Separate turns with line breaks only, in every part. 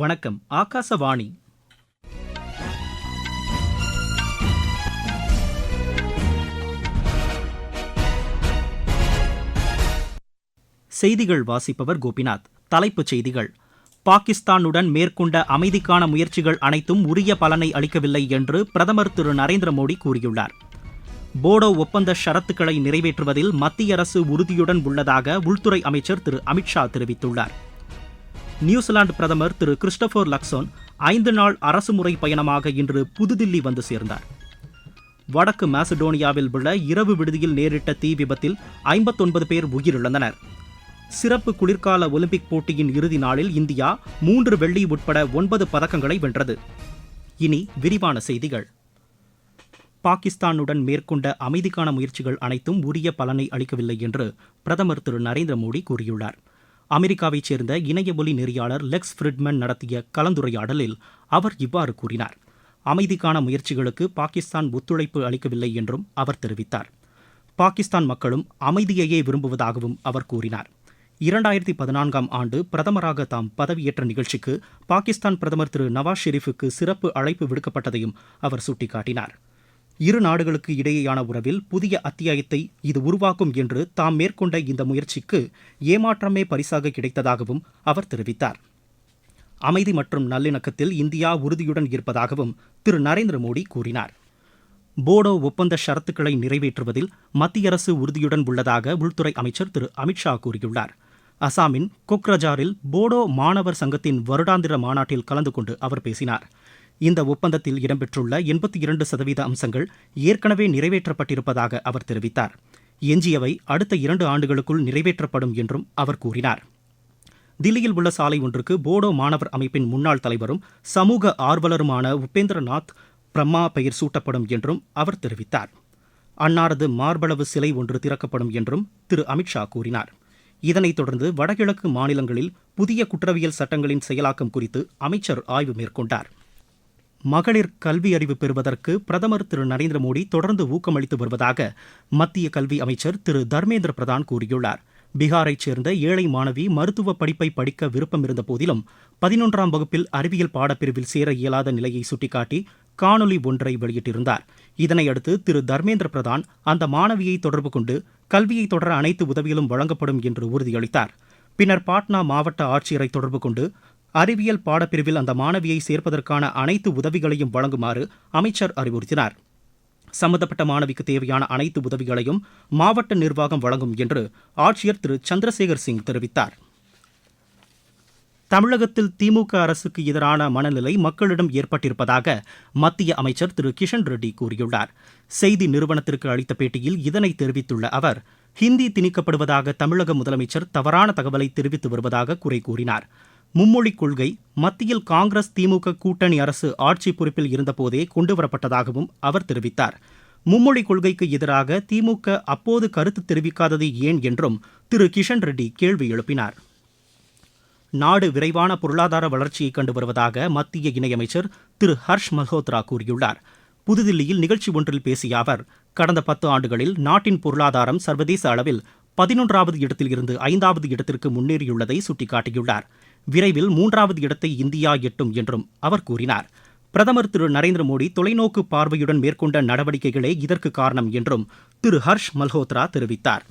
வணக்கம் ஆகாசவாணி செய்திகள் வாசிப்பவர் கோபிநாத் தலைப்புச் செய்திகள் பாகிஸ்தானுடன் மேற்கொண்ட அமைதிக்கான முயற்சிகள் அனைத்தும் உரிய பலனை அளிக்கவில்லை என்று பிரதமர் திரு நரேந்திர மோடி கூறியுள்ளார் போடோ ஒப்பந்த ஷரத்துக்களை நிறைவேற்றுவதில் மத்திய அரசு உறுதியுடன் உள்ளதாக உள்துறை அமைச்சர் திரு அமித்ஷா தெரிவித்துள்ளார் நியூசிலாந்து பிரதமர் திரு கிறிஸ்டபர் லக்சோன் ஐந்து நாள் அரசுமுறை பயணமாக இன்று புதுதில்லி வந்து சேர்ந்தார் வடக்கு மாசடோனியாவில் உள்ள இரவு விடுதியில் நேரிட்ட தீ விபத்தில் ஐம்பத்தொன்பது பேர் உயிரிழந்தனர் சிறப்பு குளிர்கால ஒலிம்பிக் போட்டியின் இறுதி நாளில் இந்தியா மூன்று வெள்ளி உட்பட ஒன்பது பதக்கங்களை வென்றது இனி விரிவான செய்திகள் பாகிஸ்தானுடன் மேற்கொண்ட அமைதிக்கான முயற்சிகள் அனைத்தும் உரிய பலனை அளிக்கவில்லை என்று பிரதமர் திரு நரேந்திர மோடி கூறியுள்ளார் அமெரிக்காவைச் சேர்ந்த இணைய ஒலி நெறியாளர் லெக்ஸ் ஃப்ரிட்மன் நடத்திய கலந்துரையாடலில் அவர் இவ்வாறு கூறினார் அமைதிக்கான முயற்சிகளுக்கு பாகிஸ்தான் ஒத்துழைப்பு அளிக்கவில்லை என்றும் அவர் தெரிவித்தார் பாகிஸ்தான் மக்களும் அமைதியையே விரும்புவதாகவும் அவர் கூறினார் இரண்டாயிரத்தி பதினான்காம் ஆண்டு பிரதமராக தாம் பதவியேற்ற நிகழ்ச்சிக்கு பாகிஸ்தான் பிரதமர் திரு நவாஸ் ஷெரீஃபுக்கு சிறப்பு அழைப்பு விடுக்கப்பட்டதையும் அவர் சுட்டிக்காட்டினார் இரு நாடுகளுக்கு இடையேயான உறவில் புதிய அத்தியாயத்தை இது உருவாக்கும் என்று தாம் மேற்கொண்ட இந்த முயற்சிக்கு ஏமாற்றமே பரிசாக கிடைத்ததாகவும் அவர் தெரிவித்தார் அமைதி மற்றும் நல்லிணக்கத்தில் இந்தியா உறுதியுடன் இருப்பதாகவும் திரு நரேந்திர மோடி கூறினார் போடோ ஒப்பந்த ஷரத்துக்களை நிறைவேற்றுவதில் மத்திய அரசு உறுதியுடன் உள்ளதாக உள்துறை அமைச்சர் திரு அமித்ஷா கூறியுள்ளார் அசாமின் கொக்ரஜாரில் போடோ மாணவர் சங்கத்தின் வருடாந்திர மாநாட்டில் கலந்து கொண்டு அவர் பேசினார் இந்த ஒப்பந்தத்தில் இடம்பெற்றுள்ள எண்பத்தி இரண்டு சதவீத அம்சங்கள் ஏற்கனவே நிறைவேற்றப்பட்டிருப்பதாக அவர் தெரிவித்தார் எஞ்சியவை அடுத்த இரண்டு ஆண்டுகளுக்குள் நிறைவேற்றப்படும் என்றும் அவர் கூறினார் தில்லியில் உள்ள சாலை ஒன்றுக்கு போடோ மாணவர் அமைப்பின் முன்னாள் தலைவரும் சமூக ஆர்வலருமான உபேந்திரநாத் பிரம்மா பெயர் சூட்டப்படும் என்றும் அவர் தெரிவித்தார் அன்னாரது மார்பளவு சிலை ஒன்று திறக்கப்படும் என்றும் திரு அமித்ஷா கூறினார் இதனைத் தொடர்ந்து வடகிழக்கு மாநிலங்களில் புதிய குற்றவியல் சட்டங்களின் செயலாக்கம் குறித்து அமைச்சர் ஆய்வு மேற்கொண்டார் மகளிர் கல்வி அறிவு பெறுவதற்கு பிரதமர் திரு நரேந்திர மோடி தொடர்ந்து ஊக்கமளித்து வருவதாக மத்திய கல்வி அமைச்சர் திரு தர்மேந்திர பிரதான் கூறியுள்ளார் பீகாரைச் சேர்ந்த ஏழை மாணவி மருத்துவ படிப்பை படிக்க விருப்பம் இருந்த போதிலும் பதினொன்றாம் வகுப்பில் அறிவியல் பாடப்பிரிவில் சேர இயலாத நிலையை சுட்டிக்காட்டி காணொலி ஒன்றை வெளியிட்டிருந்தார் இதனையடுத்து திரு தர்மேந்திர பிரதான் அந்த மாணவியை தொடர்பு கொண்டு கல்வியை தொடர அனைத்து உதவிகளும் வழங்கப்படும் என்று உறுதியளித்தார் பின்னர் பாட்னா மாவட்ட ஆட்சியரை தொடர்பு கொண்டு அறிவியல் பாடப்பிரிவில் அந்த மாணவியை சேர்ப்பதற்கான அனைத்து உதவிகளையும் வழங்குமாறு அமைச்சர் அறிவுறுத்தினார் சம்பந்தப்பட்ட மாணவிக்கு தேவையான அனைத்து உதவிகளையும் மாவட்ட நிர்வாகம் வழங்கும் என்று ஆட்சியர் திரு சந்திரசேகர் சிங் தெரிவித்தார் தமிழகத்தில் திமுக அரசுக்கு எதிரான மனநிலை மக்களிடம் ஏற்பட்டிருப்பதாக மத்திய அமைச்சர் திரு கிஷன் ரெட்டி கூறியுள்ளார் செய்தி நிறுவனத்திற்கு அளித்த பேட்டியில் இதனை தெரிவித்துள்ள அவர் ஹிந்தி திணிக்கப்படுவதாக தமிழக முதலமைச்சர் தவறான தகவலை தெரிவித்து வருவதாக குறை கூறினார் மும்மொழிக் கொள்கை மத்தியில் காங்கிரஸ் திமுக கூட்டணி அரசு ஆட்சி பொறுப்பில் இருந்தபோதே கொண்டுவரப்பட்டதாகவும் அவர் தெரிவித்தார் மும்மொழிக் கொள்கைக்கு எதிராக திமுக அப்போது கருத்து தெரிவிக்காதது ஏன் என்றும் திரு கிஷன் ரெட்டி கேள்வி எழுப்பினார் நாடு விரைவான பொருளாதார வளர்ச்சியை கண்டு வருவதாக மத்திய இணையமைச்சர் திரு ஹர்ஷ் மல்ஹோத்ரா கூறியுள்ளார் புதுதில்லியில் நிகழ்ச்சி ஒன்றில் பேசிய அவர் கடந்த பத்து ஆண்டுகளில் நாட்டின் பொருளாதாரம் சர்வதேச அளவில் பதினொன்றாவது இடத்தில் இருந்து ஐந்தாவது இடத்திற்கு முன்னேறியுள்ளதை சுட்டிக்காட்டியுள்ளார் விரைவில் மூன்றாவது இடத்தை இந்தியா எட்டும் என்றும் அவர் கூறினார் பிரதமர் திரு நரேந்திர மோடி தொலைநோக்கு பார்வையுடன் மேற்கொண்ட நடவடிக்கைகளே இதற்கு காரணம் என்றும் திரு ஹர்ஷ் மல்ஹோத்ரா தெரிவித்தார்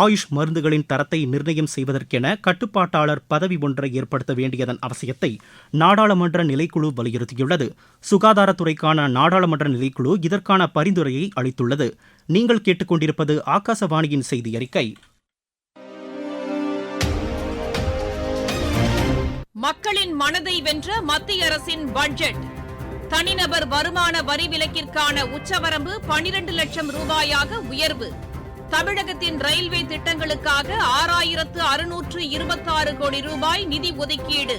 ஆயுஷ் மருந்துகளின் தரத்தை நிர்ணயம் செய்வதற்கென கட்டுப்பாட்டாளர் பதவி ஒன்றை ஏற்படுத்த வேண்டியதன் அவசியத்தை நாடாளுமன்ற நிலைக்குழு வலியுறுத்தியுள்ளது சுகாதாரத்துறைக்கான நாடாளுமன்ற நிலைக்குழு இதற்கான பரிந்துரையை அளித்துள்ளது நீங்கள் கேட்டுக்கொண்டிருப்பது ஆகாசவாணியின் செய்தி அறிக்கை
மக்களின் மனதை வென்ற மத்திய அரசின் பட்ஜெட் தனிநபர் வருமான வரி விலக்கிற்கான உச்சவரம்பு பனிரண்டு லட்சம் ரூபாயாக உயர்வு தமிழகத்தின் ரயில்வே திட்டங்களுக்காக ஆறாயிரத்து அறுநூற்று இருபத்தாறு கோடி ரூபாய் நிதி ஒதுக்கீடு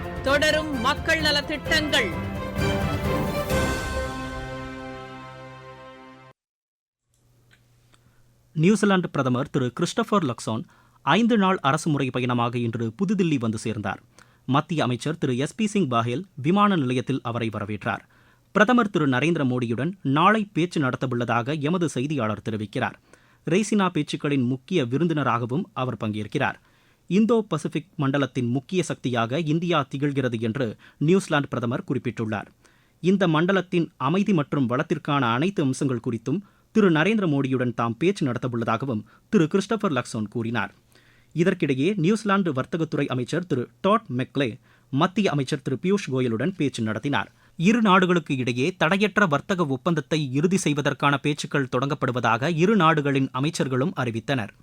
தொடரும் மக்கள் நல திட்டங்கள்
நியூசிலாந்து பிரதமர் திரு கிறிஸ்டபர் லக்ஸான் ஐந்து நாள் அரசுமுறை பயணமாக இன்று புதுதில்லி வந்து சேர்ந்தார் மத்திய அமைச்சர் திரு எஸ் பி சிங் பாகேல் விமான நிலையத்தில் அவரை வரவேற்றார் பிரதமர் திரு நரேந்திர மோடியுடன் நாளை பேச்சு நடத்தவுள்ளதாக எமது செய்தியாளர் தெரிவிக்கிறார் ரெய்சினா பேச்சுக்களின் முக்கிய விருந்தினராகவும் அவர் பங்கேற்கிறார் இந்தோ பசிபிக் மண்டலத்தின் முக்கிய சக்தியாக இந்தியா திகழ்கிறது என்று நியூசிலாந்து பிரதமர் குறிப்பிட்டுள்ளார் இந்த மண்டலத்தின் அமைதி மற்றும் வளத்திற்கான அனைத்து அம்சங்கள் குறித்தும் திரு நரேந்திர மோடியுடன் தாம் பேச்சு நடத்தவுள்ளதாகவும் திரு கிறிஸ்டபர் லக்சோன் கூறினார் இதற்கிடையே நியூசிலாந்து வர்த்தகத்துறை அமைச்சர் திரு டாட் மெக்லே மத்திய அமைச்சர் திரு பியூஷ் கோயலுடன் பேச்சு நடத்தினார் இரு நாடுகளுக்கு இடையே தடையற்ற வர்த்தக ஒப்பந்தத்தை இறுதி செய்வதற்கான பேச்சுக்கள் தொடங்கப்படுவதாக இரு நாடுகளின் அமைச்சர்களும் அறிவித்தனர்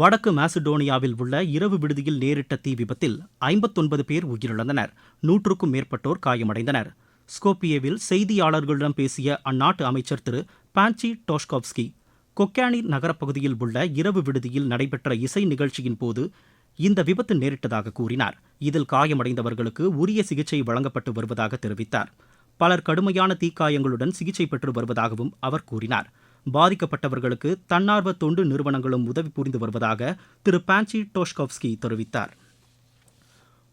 வடக்கு மாசிடோனியாவில் உள்ள இரவு விடுதியில் நேரிட்ட தீ விபத்தில் ஐம்பத்தொன்பது பேர் உயிரிழந்தனர் நூற்றுக்கும் மேற்பட்டோர் காயமடைந்தனர் ஸ்கோப்பியேவில் செய்தியாளர்களிடம் பேசிய அந்நாட்டு அமைச்சர் திரு பான்சி டோஷ்கோவ்ஸ்கி கொக்கானி நகரப்பகுதியில் உள்ள இரவு விடுதியில் நடைபெற்ற இசை நிகழ்ச்சியின் போது இந்த விபத்து நேரிட்டதாக கூறினார் இதில் காயமடைந்தவர்களுக்கு உரிய சிகிச்சை வழங்கப்பட்டு வருவதாக தெரிவித்தார் பலர் கடுமையான தீக்காயங்களுடன் சிகிச்சை பெற்று வருவதாகவும் அவர் கூறினார் பாதிக்கப்பட்டவர்களுக்கு தன்னார்வ தொண்டு நிறுவனங்களும் உதவி புரிந்து வருவதாக திரு பான்சி டோஷ்கோவ்ஸ்கி தெரிவித்தார்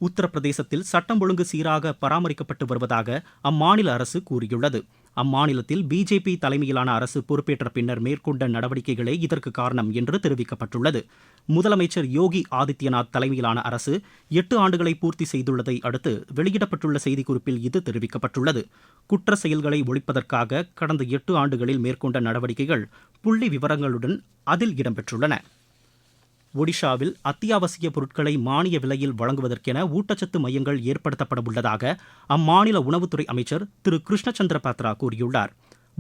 உத்தரப்பிரதேசத்தில் சட்டம் ஒழுங்கு சீராக பராமரிக்கப்பட்டு வருவதாக அம்மாநில அரசு கூறியுள்ளது அம்மாநிலத்தில் பிஜேபி தலைமையிலான அரசு பொறுப்பேற்ற பின்னர் மேற்கொண்ட நடவடிக்கைகளே இதற்கு காரணம் என்று தெரிவிக்கப்பட்டுள்ளது முதலமைச்சர் யோகி ஆதித்யநாத் தலைமையிலான அரசு எட்டு ஆண்டுகளை பூர்த்தி செய்துள்ளதை அடுத்து வெளியிடப்பட்டுள்ள செய்திக்குறிப்பில் இது தெரிவிக்கப்பட்டுள்ளது குற்ற செயல்களை ஒழிப்பதற்காக கடந்த எட்டு ஆண்டுகளில் மேற்கொண்ட நடவடிக்கைகள் புள்ளி விவரங்களுடன் அதில் இடம்பெற்றுள்ளன ஒடிஷாவில் அத்தியாவசிய பொருட்களை மானிய விலையில் வழங்குவதற்கென ஊட்டச்சத்து மையங்கள் ஏற்படுத்தப்பட உள்ளதாக அம்மாநில உணவுத்துறை அமைச்சர் திரு கிருஷ்ணச்சந்திர பாத்ரா கூறியுள்ளார்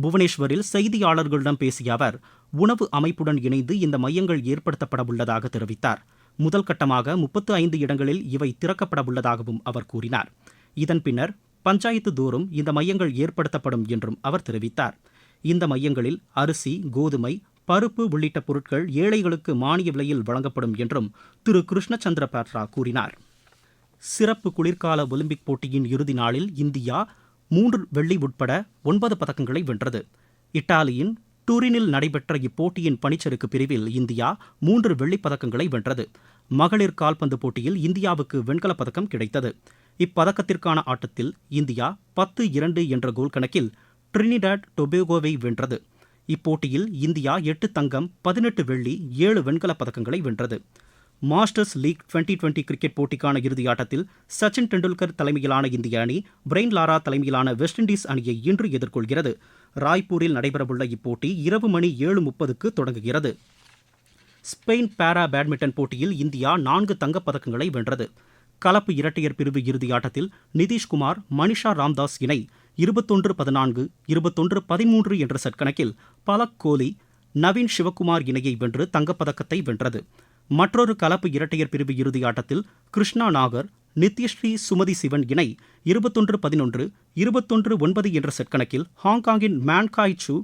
புவனேஸ்வரில் செய்தியாளர்களிடம் பேசிய அவர் உணவு அமைப்புடன் இணைந்து இந்த மையங்கள் ஏற்படுத்தப்பட உள்ளதாக தெரிவித்தார் முதல் கட்டமாக முப்பத்து ஐந்து இடங்களில் இவை திறக்கப்பட உள்ளதாகவும் அவர் கூறினார் இதன் பின்னர் பஞ்சாயத்து தோறும் இந்த மையங்கள் ஏற்படுத்தப்படும் என்றும் அவர் தெரிவித்தார் இந்த மையங்களில் அரிசி கோதுமை பருப்பு உள்ளிட்ட பொருட்கள் ஏழைகளுக்கு மானிய விலையில் வழங்கப்படும் என்றும் திரு கிருஷ்ணச்சந்திர பாட்ரா கூறினார் சிறப்பு குளிர்கால ஒலிம்பிக் போட்டியின் இறுதி நாளில் இந்தியா மூன்று வெள்ளி உட்பட ஒன்பது பதக்கங்களை வென்றது இத்தாலியின் டூரினில் நடைபெற்ற இப்போட்டியின் பனிச்சறுக்கு பிரிவில் இந்தியா மூன்று வெள்ளிப் பதக்கங்களை வென்றது மகளிர் கால்பந்து போட்டியில் இந்தியாவுக்கு வெண்கலப் பதக்கம் கிடைத்தது இப்பதக்கத்திற்கான ஆட்டத்தில் இந்தியா பத்து இரண்டு என்ற கோல் கணக்கில் ட்ரினிடாட் டொபேகோவை வென்றது இப்போட்டியில் இந்தியா எட்டு தங்கம் பதினெட்டு வெள்ளி ஏழு வெண்கலப் பதக்கங்களை வென்றது masters league twenty twenty cricket போட்டிக்கான இறுதியாட்டத்தில் சச்சின் டெண்டுல்கர் தலைமையிலான இந்திய அணி பிரெயின் லாரா தலைமையிலான வெஸ்ட் இண்டீஸ் அணியை இன்று எதிர்கொள்கிறது ராய்ப்பூரில் நடைபெறவுள்ள இப்போட்டி இரவு மணி ஏழு முப்பதுக்கு தொடங்குகிறது ஸ்பெயின் பாரா பேட்மிண்டன் போட்டியில் இந்தியா நான்கு தங்கப்பதக்கங்களை வென்றது கலப்பு இரட்டையர் பிரிவு இறுதியாட்டத்தில் நிதிஷ்குமார் மணிஷா ராம்தாஸ் இணை இருபத்தொன்று பதினான்கு இருபத்தொன்று பதிமூன்று என்ற செட்கணக்கில் பலக் கோலி நவீன் சிவகுமார் இணையை வென்று தங்கப்பதக்கத்தை வென்றது மற்றொரு கலப்பு இரட்டையர் பிரிவு இறுதி ஆட்டத்தில் கிருஷ்ணா நாகர் நித்யஸ்ரீ சுமதி சிவன் இணை இருபத்தொன்று பதினொன்று இருபத்தொன்று ஒன்பது என்ற செட்கணக்கில் ஹாங்காங்கின் மேன்காய் சு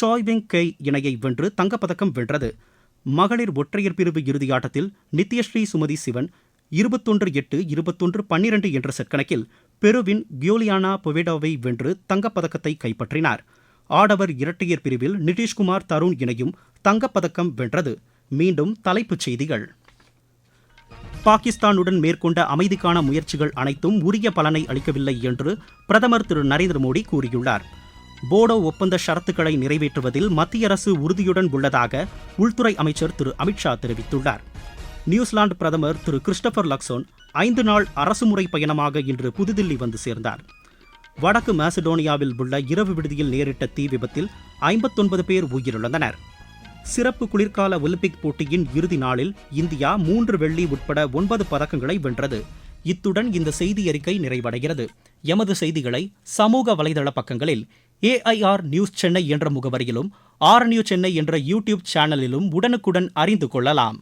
சாய் வெங் கெய் இணையை வென்று தங்கப்பதக்கம் வென்றது மகளிர் ஒற்றையர் பிரிவு இறுதி ஆட்டத்தில் நித்யஸ்ரீ சுமதி சிவன் இருபத்தொன்று எட்டு இருபத்தொன்று பன்னிரண்டு என்ற செட்கணக்கில் பெருவின் கியோலியானா பொவேடாவை வென்று தங்கப்பதக்கத்தை கைப்பற்றினார் ஆடவர் இரட்டையர் பிரிவில் நிதிஷ்குமார் தருண் இணையும் தங்கப்பதக்கம் வென்றது மீண்டும் தலைப்புச் செய்திகள் பாகிஸ்தானுடன் மேற்கொண்ட அமைதிக்கான முயற்சிகள் அனைத்தும் உரிய பலனை அளிக்கவில்லை என்று பிரதமர் திரு நரேந்திர மோடி கூறியுள்ளார் போடோ ஒப்பந்த ஷரத்துக்களை நிறைவேற்றுவதில் மத்திய அரசு உறுதியுடன் உள்ளதாக உள்துறை அமைச்சர் திரு அமித்ஷா தெரிவித்துள்ளார் நியூசிலாந்து பிரதமர் திரு கிறிஸ்டபர் லக்சோன் ஐந்து நாள் அரசுமுறை பயணமாக இன்று புதுதில்லி வந்து சேர்ந்தார் வடக்கு மேசடோனியாவில் உள்ள இரவு விடுதியில் நேரிட்ட தீ விபத்தில் ஐம்பத்தொன்பது பேர் உயிரிழந்தனர் சிறப்பு குளிர்கால ஒலிம்பிக் போட்டியின் இறுதி நாளில் இந்தியா மூன்று வெள்ளி உட்பட ஒன்பது பதக்கங்களை வென்றது இத்துடன் இந்த செய்தி அறிக்கை நிறைவடைகிறது எமது செய்திகளை சமூக வலைதள பக்கங்களில் ஏஐஆர் நியூஸ் சென்னை என்ற முகவரியிலும் ஆர் நியூஸ் சென்னை என்ற யூடியூப் சேனலிலும் உடனுக்குடன் அறிந்து கொள்ளலாம்